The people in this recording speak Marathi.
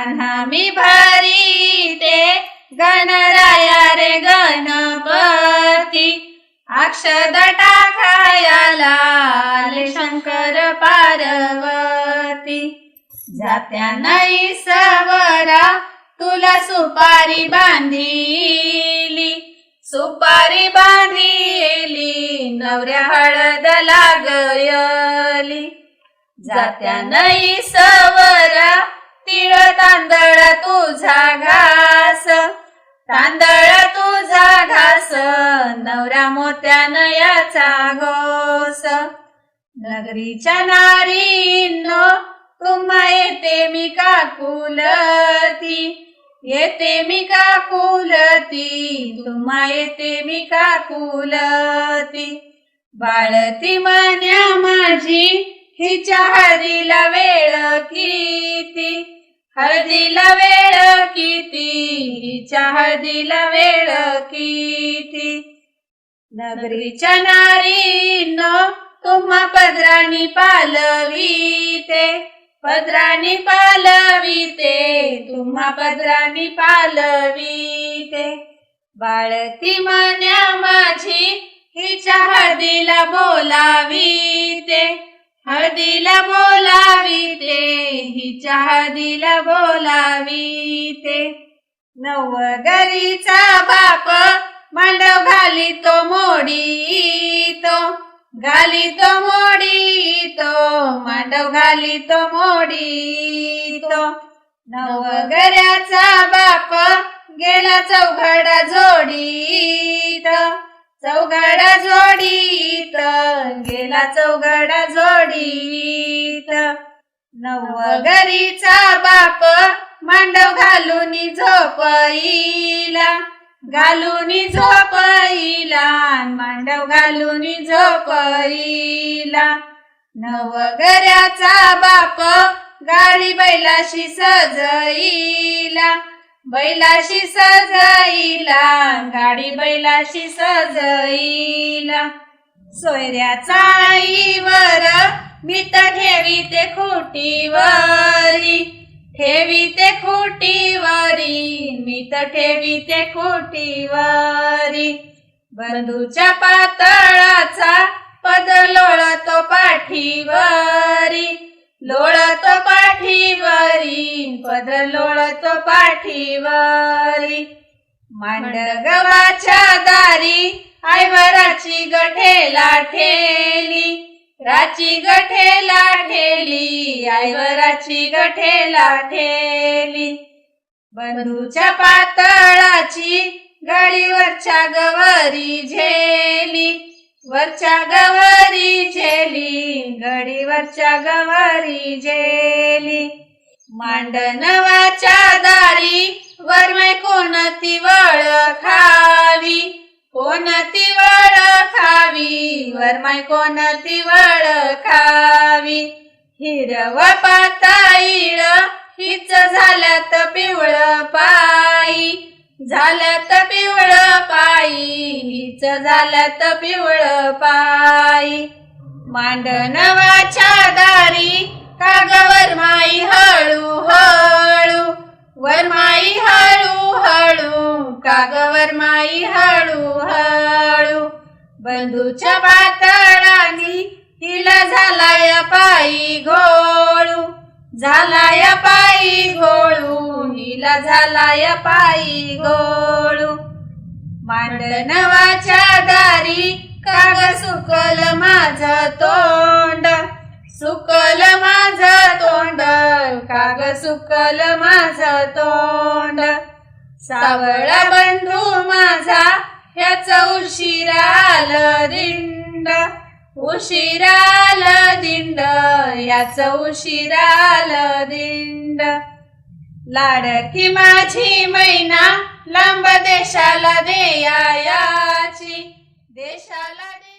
कान्हा मी भरी ते गणराया रे गणपती. अक्षद टाकायला शंकर पार्वती. जात्या नाही सवरा तुला सुपारी बांधिली. सुपारी बांधिली नवऱ्या हळद लागयली. जात्या नाही सवरा तिळ तांदळ तुझा घास. तांदळ तुझा घास नवऱ्या मोत्यानं याचा घोस. नगरीच्या नारीनो तुम्हा येते मी काकुलती येते मी काकुलती तुम्हा येते मी काकुलती बाळती मान्या माझी हिच्या हरीला वेळ किती? हळदीला वेळ किती? हिच्या हळदीला वेळ किती? नगरीच्या नारीनो तुम्हा पदराणी पालवीते. पदराणी पालवीते तुम्हा पदराणी पालवीते. बाळती मन्या माझी हिच्या हळदीला बोलावीते. हळदीला बोलावीते हिच्या हळदीला बोलावीते. नवगरीचा बाप मांडव घाली तो मोडी तो घाली तो मोडी तो मांडव घाली तो मोडी तो नवगऱ्याचा बाप गेला चौघडा जोडीत चौघडा जोडीत गेला चौघडा जोडीत नवगरीचा बाप मांडव घालून झोपईला घालून झोपईला मांडव घालून झोपईला. नवगऱ्याचा बाप गाडी बैलाशी सजईला बैलाशी सजईला गाडी बैलाशी सजईला. सोयऱ्याचा आईवर मी तर ठेवी ते वारी ठेवी ते खुटीवरी मी तर ठेवी ते खुटीवरी. बंधूच्या पातळाचा पद लोळतो पाठीवारी. लोळतो पाठीवारी पद लोळतो पाठीवरी. मांडगवाच्या दारी आयवराची गठेला ठेली. राची गठेला ठेली आईवराची गठेला ठेली. बंधूच्या पातळाची गाडीवरच्या गवरी झेली. वरच्या गवरी झेली गडीवरच्या गवरी झेली. मांडनवाच्या दारी वरमे कोणती वळ खावी. खावी वरमाय कोणती वळ खावी हिरव पाताईळ हिच झाल्यात पिवळ पायी. झाल्यात पिवळ पायी हिच झाल्यात पिवळ पायी. मांडनवाच्या दारी कागवर माई हळू हळू. वरमाई हळू हळू कागवर माई हळू हळू. बंधूच्या पातळानी हिला झालाय पायी घोळू झालाय पायी घोळू हिला झालाय पायी घोळू. मांडनवाच्या दारी काग सुकल माझ तोंड सुकल माझ तोंड काग सुकल माझ तोंड. सावळा बंधू माझा ह्याच उशिराल दिंड उशिराल दिंड याच उशिराल दिंड लाडकी माझी मैना लांब देशाला देयाची देशाला दे